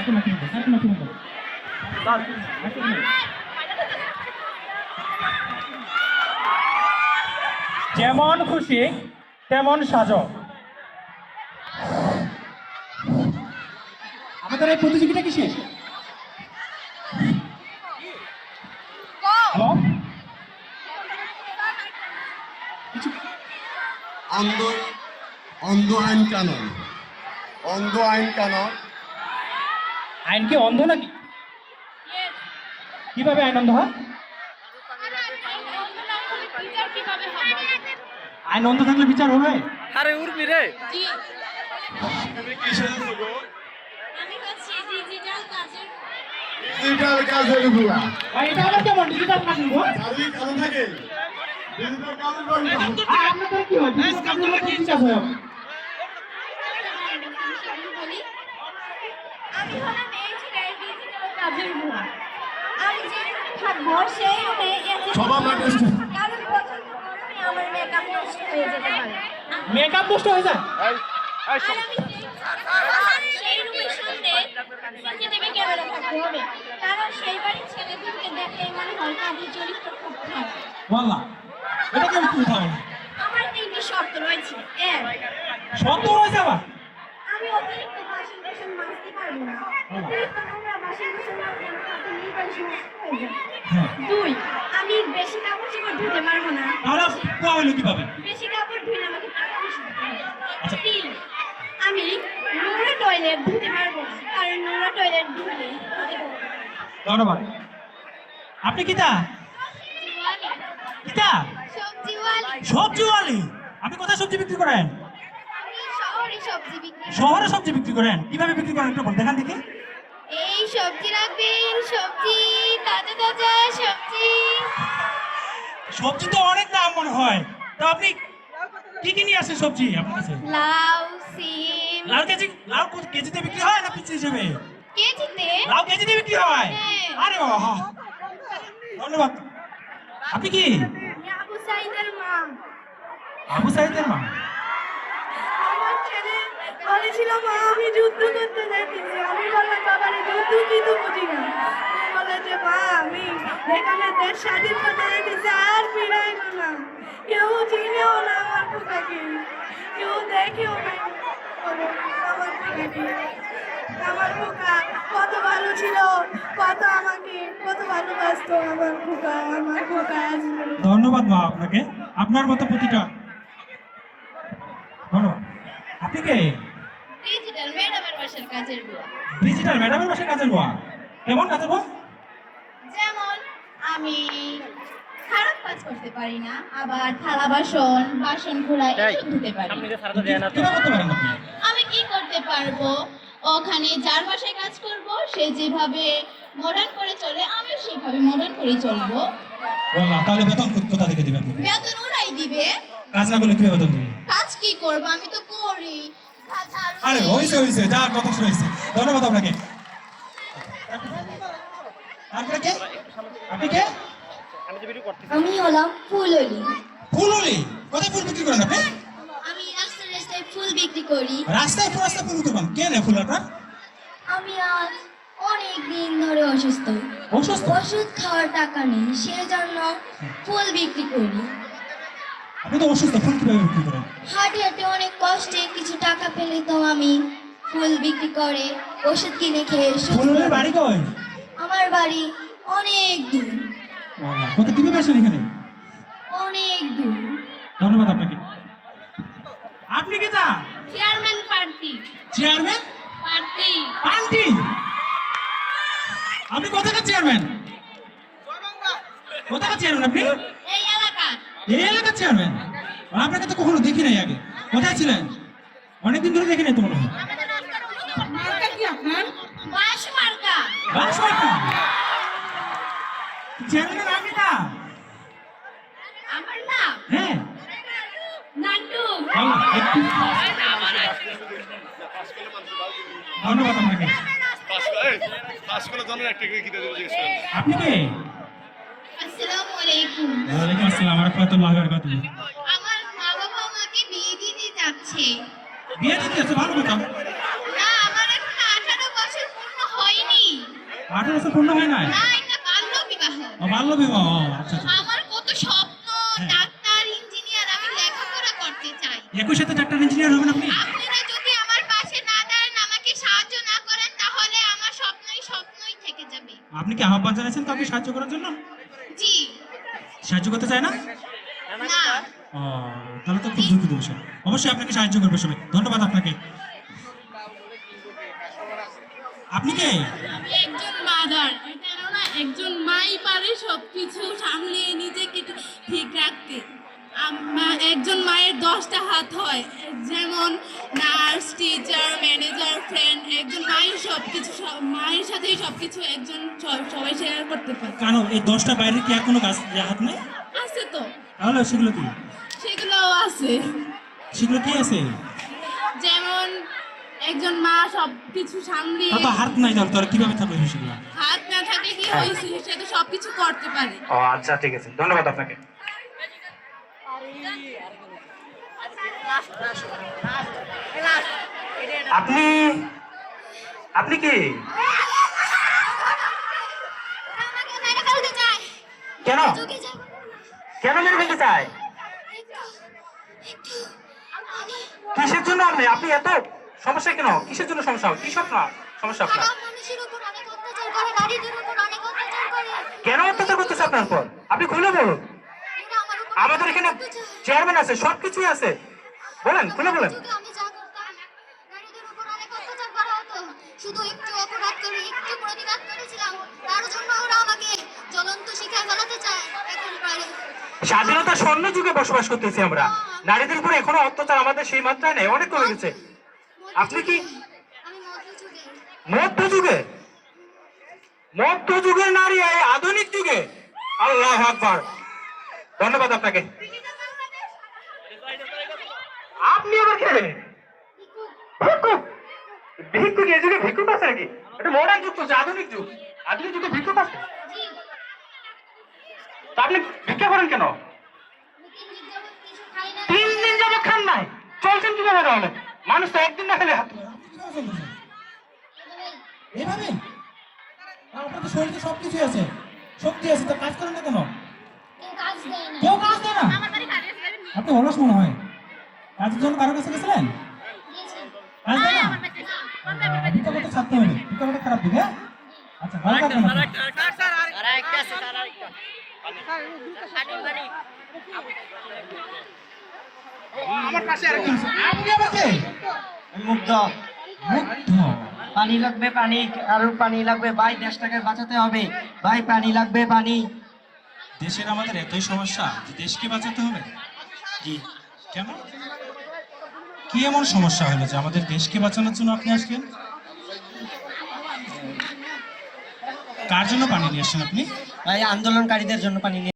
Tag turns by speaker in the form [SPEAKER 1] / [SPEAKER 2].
[SPEAKER 1] এখন এখন এখন যেমন খুশি তেমন সাজো। আমাদের এই প্রতিযোগিতা কিসে হ্যালো
[SPEAKER 2] অন্ধ অন্ধ আইন কানুন। অন্ধ আইন কানুন
[SPEAKER 1] আইন কি অন্ধ নাকি? কীভাবে আইন অন্ধ হয়? আইন অন্ধ থাকলে বিচার হবে?
[SPEAKER 3] আরে উর্মি রে।
[SPEAKER 4] ডিজিটাল কাজের
[SPEAKER 1] ভাই এটা আবার কেমন? ডিজিটাল কাজ
[SPEAKER 2] কানুন থাকে। ডিজিটাল
[SPEAKER 1] আপনাদের কি হয়? ডিজিটাল কাজের মধ্যে কি কাজ হয়
[SPEAKER 4] আমি বলি আমি হলাম এই ছেলের ডিজিটাল কাজের বুয়া আমি যেখানে থাকব
[SPEAKER 2] সবার
[SPEAKER 4] কারণ পছন্দ করলে আমার মেকআপ নষ্ট হয়ে যেতে পারে।
[SPEAKER 1] মেকআপ নষ্ট হয়ে যায়?
[SPEAKER 4] সেই- সেই রুমের সামনে সিসিটিভি ক্যামেরা থাকতে হবে। কারণ সেই বাড়ির ছেলেদেরকে দেখলে মনে হয় তাদের চরিত্র খুব খারাপ
[SPEAKER 1] বললা এটা কেমন কি
[SPEAKER 4] আমার তিনটি শর্ত রয়েছে। এক
[SPEAKER 1] সত্য রয়েছে আবার
[SPEAKER 4] আমি অতিরিক্ত বাসন কোসন মাজতে পারব না অতিরিক্ত নোংরা বাসন কোসন মাজলে আমার হাতে নির্বাণ সমস্যা হয়ে যায়
[SPEAKER 1] হ্যাঁ
[SPEAKER 4] দুই আমি বেশি কাপড় চোপড় ধুতে পারব না।
[SPEAKER 1] তাহলে কোয়া হইল কীভাবে?
[SPEAKER 4] বেশি কাপড় ধুলে আমাকে টাকা বেশি
[SPEAKER 1] আচ্ছা।
[SPEAKER 4] তিন আমি নোংরা টয়লেট ধুতে পারব না কারণ নোংরা টয়লেট ধুলে
[SPEAKER 1] ধন্যবাদ। আপনি কিতা? কিতা?
[SPEAKER 4] সবজিওয়ালি।
[SPEAKER 1] আপনি কোথায় সবজি বিক্রি করেন?
[SPEAKER 4] শহরে সবজি বিক্রি
[SPEAKER 1] করেন। কীভাবে বিক্রি করেন একটু দেখান দেখি।
[SPEAKER 4] সবজি রাখবেন সবজি তাজা তাজা সবজি।
[SPEAKER 1] সবজি তো অনেক দাম মনে হয়। তো আপনি কি কি নিয়ে আসেন সবজি আপনার কাছে?
[SPEAKER 4] লাউ সিম।
[SPEAKER 1] লাল কেজি কত- কেজিতে বিক্রি হয় না পিস হিসেবে?
[SPEAKER 4] কেজিতে?
[SPEAKER 1] লাউ কেজিতে বিক্রি হয়?
[SPEAKER 4] হ্যাঁ।
[SPEAKER 1] আরে বাবা। ধন্যবাদ। আপনি কি?
[SPEAKER 4] আবু সাইদের মা।
[SPEAKER 1] আবু সাইদের মা।
[SPEAKER 4] বলেছিল মা আমি যুদ্ধ করতে যাইতেছি আমি বললাম বাবারে যুদ্ধ কি তো বুঝি না। বলে যে, মা, আমি এখানে দেশ স্বাধীন করতে যাইতেছি আর ফিরাইব না কেউ চিনেও না আমার পোকাকে কেউ দেখেও না আমার পোকাকে আমার পোকা কত ভালো ছিল, কত আমাকে, কত ভালোবাসতো আমার পোকা আমার পোকা।
[SPEAKER 1] ধন্যবাদ মা আপনাকে। আপনার মতো প্রতিটা ধন্যবাদ আপনি কে
[SPEAKER 4] ডিজিটাল ম্যাডামের বাসার কাজের বুয়া
[SPEAKER 1] ডিজিটাল ম্যাডামের কাজের বুয়া কেমন কাজের বুয়া
[SPEAKER 4] যেমন আমি খারাপ কাজ করতে পারি না আবার থালা বাসন বাসন খোলা
[SPEAKER 3] এই,
[SPEAKER 4] এসব ধুতে পারি। আমি কি করতে পারব? ওখানে যার বাসায় কাজ করব সে যেভাবে মডার্ন করে চলে আমি সেভাবে মডার্ন করে চলবো।
[SPEAKER 1] তাহলে বেতন কোথা থেকে দিবেন আপনি?
[SPEAKER 4] বেতন ওরাই দিবে
[SPEAKER 1] কাজ না করলে কীভাবে বেতন দিবেন
[SPEAKER 4] কাজ কি করব? আমি তো করি। আরে নেই।
[SPEAKER 1] হয়েছে হয়েছে যা কথা শুনেছি। ধন্যবাদ আপনাকে। আপনি কে? আপনি কে?
[SPEAKER 3] আমি
[SPEAKER 4] হলাম ফুললি।
[SPEAKER 1] ফুললি? কোথায় ফুল বিক্রি করেন আপনি?
[SPEAKER 4] আমি রাস্তায় রাস্তায় ফুল বিক্রি করি।
[SPEAKER 1] রাস্তায় ফুল রাস্তায় ফুল বিক্রি করেন কে নেয় ফুল আপনার?
[SPEAKER 4] আমি আজ অনেক দিন ধরে অসুস্থ।
[SPEAKER 1] অসুস্থ?
[SPEAKER 4] ওষুধ খাওয়ার টাকা নেই সেজন্য ফুল বিক্রি করি।
[SPEAKER 1] আপনি তো অসুস্থ ফুল কীভাবে বিক্রি করেন
[SPEAKER 4] হাঁটে হাঁটে অনেক কষ্টে কিছু টাকা পেলে তো আমি। ফুল বিক্রি করে ওষুধ কিনে খেয়ে সুস্থ
[SPEAKER 1] ফুলের। বাড়ি কই?
[SPEAKER 4] আমার বাড়ি অনেক দূর।
[SPEAKER 1] কোথায় কীভাবে আসেন এখানে?
[SPEAKER 4] অনেক দূর।
[SPEAKER 1] ধন্যবাদ আপনাকে। আপনি কে তা?
[SPEAKER 4] চেয়ারম্যান প্রার্থী
[SPEAKER 1] চেয়ারম্যান?
[SPEAKER 4] প্রার্থী
[SPEAKER 1] আন্টি আপনি কোথাকার চেয়ারম্যান? কোথাকার চেয়ারম্যান আপনি?
[SPEAKER 4] এই এলাকা
[SPEAKER 1] এই এলাকার চেয়ারম্যান আপনাকে তো কখনো দেখি নাই আগে। কোথায় ছিলেন? অনেকদিন ধরে দেখি নাই তো মনে হয়। চেয়ারম্যানের নাম
[SPEAKER 4] আমার নাম
[SPEAKER 1] হ্যাঁ।
[SPEAKER 4] নান্টু
[SPEAKER 1] ধন্যবাদ আপনাকে। আপনি কে?
[SPEAKER 4] আসসালামু আলাইকুম।
[SPEAKER 1] ওয়ালাইকুম আসসালাম আর কত লাগার কত
[SPEAKER 4] আমার মা বাবা আমাকে বিয়ে দিতে যাচ্ছে।
[SPEAKER 1] বিয়ে দিতে আছে ভালো কথা।
[SPEAKER 4] না আমার এখন আঠারো বছর পূর্ণ
[SPEAKER 1] আঠারো বছর পূর্ণ হয় নাই?
[SPEAKER 5] না এটা বাল্য বিবাহ।
[SPEAKER 1] ও, বাল্য বিবাহ আচ্ছা আচ্ছা।
[SPEAKER 5] আমার কত স্বপ্ন
[SPEAKER 1] হ্যাঁ।
[SPEAKER 5] ডাক্তার ইঞ্জিনিয়ার আমি লেখাপড়া করতে চাই।
[SPEAKER 1] একুশেতে ডাক্তার ইঞ্জিনিয়ার হবেন আপনি?
[SPEAKER 5] আপনারা যদি আমার পাশে না দাঁড়ান আমাকে সাহায্য না করেন তাহলে আমার স্বপ্নই স্বপ্নই থেকে যাবে।
[SPEAKER 1] আপনি কি আহ্বান জানাচ্ছেন কাউকে সাহায্য করার জন্য? সাহায্য করতে চায় না? ও তাহলে তো খুব দুঃখিত বিষয়। অবশ্যই আপনাকে সাহায্য করবে সবাই। ধন্যবাদ আপনাকে। আপনি কে?
[SPEAKER 6] একজন মাদার কেননা একজন মাই পারে সবকিছু সামলিয়ে নিজেকে ঠিক রাখতে। একজন মায়ের দশটা হাত হয়। যেমন নার্স টিচার ম্যানেজার ফ্রেন্ড একজন মায়ের সবকিছু সব- মায়ের সাথেই সবকিছু একজন সবাই শেয়ার করতে পারে
[SPEAKER 1] কেন এই দশটা বাইরে কি আর কোনো কাজ হাত নেই
[SPEAKER 6] আছে তো
[SPEAKER 1] তাহলে সেগুলো কি
[SPEAKER 6] সেগুলোও আছে
[SPEAKER 1] সেগুলো কি আছে
[SPEAKER 6] যেমন একজন মা সবকিছু সামলিয়ে
[SPEAKER 1] তো হাত নাই তাহলে তোর কীভাবে থাকবে সেগুলো
[SPEAKER 6] হাত না থাকলে কি হয়েছে সে তো সবকিছু করতে পারে
[SPEAKER 1] ও আচ্ছা ঠিক আছে ধন্যবাদ আপনাকে আপনি আপনি কি? কেন? কেন মেরে ফেলতে চায়? কিসের জন্য আপনি? আপনি এত সমস্যা কেন? কিসের জন্য সমস্যা? কি স্বপ্ন? সমস্যা আপনার? কেন অত্যাচার করতেছে আপনার পর আপনি খুলে বলুন। আমাদের এখানে চেয়ারম্যান আছে সব কিছুই আছে। বলেন খুলে বলেন
[SPEAKER 5] যুগে আমি যা করতাম নারীদের উপর অনেক অত্যাচার করা হতো শুধু একটু অপরাধ করে একটু করেছিলাম তার জন্য ওরা আমাকে জ্বলন্ত শিখায় ফেলাতে চায় এখন পারে
[SPEAKER 1] স্বাধীনতা স্বর্ণ যুগে বসবাস করতেছি আমরা। নারীদের উপর এখনও অত্যাচার আমাদের সেই মাত্রায় নেই অনেক কমে গেছে। আপনি কি
[SPEAKER 5] আমি মধ্যযুগে।
[SPEAKER 1] মধ্যযুগে? মধ্যযুগের নারী এই আধুনিক যুগে? আল্লাহ আকবার। ধন্যবাদ আপনাকে। আপনি আবার খেলে ভিক্ষুক? ভিক্ষুক এই যুগে ভিক্ষুক আছে নাকি? এটা মডার্ন যুগ চলছে আধুনিক যুগ। আধুনিক যুগে ভিক্ষুক আছে? তা আপনি ভিক্ষা করেন কেন?
[SPEAKER 5] তিন দিন যাবত কিছু খাই না
[SPEAKER 1] তিন দিন যাবে খান নাই। চলছেন কীভাবে তাহলে? মানুষ তো একদিন না খেলে হাত
[SPEAKER 7] এভাবে? আপনার তো শরীরে সব কিছুই আছে। শক্তি আছে, তো কাজ করেন না কেন?
[SPEAKER 5] কেউ কাজ দেয় না।
[SPEAKER 7] আপনি অলস মনে হয়। কাজের জন্য কারও কাছে গেছিলেন? কাজ দেয় না? ছাড়তে হবে খারাপ হ্যাঁ? আচ্ছা ভালো থাকবেন আপনি। আপনি আবার
[SPEAKER 8] মুগ্ধ।
[SPEAKER 7] মুগ্ধ।
[SPEAKER 8] পানি লাগবে পানি। আরও পানি লাগবে। ভাই দেশটাকে বাঁচাতে হবে। ভাই পানি লাগবে পানি।
[SPEAKER 1] দেশের আমাদের এতই সমস্যা দেশকে বাঁচাতে হবে।
[SPEAKER 8] জি।
[SPEAKER 1] কেন? কি এমন সমস্যা হলো যে আমাদের দেশকে বাঁচানোর জন্য আপনি আসলেন? কার জন্য পানি নিয়ে আসছেন আপনি?
[SPEAKER 8] আন্দোলনকারীদের জন্য পানি নিয়ে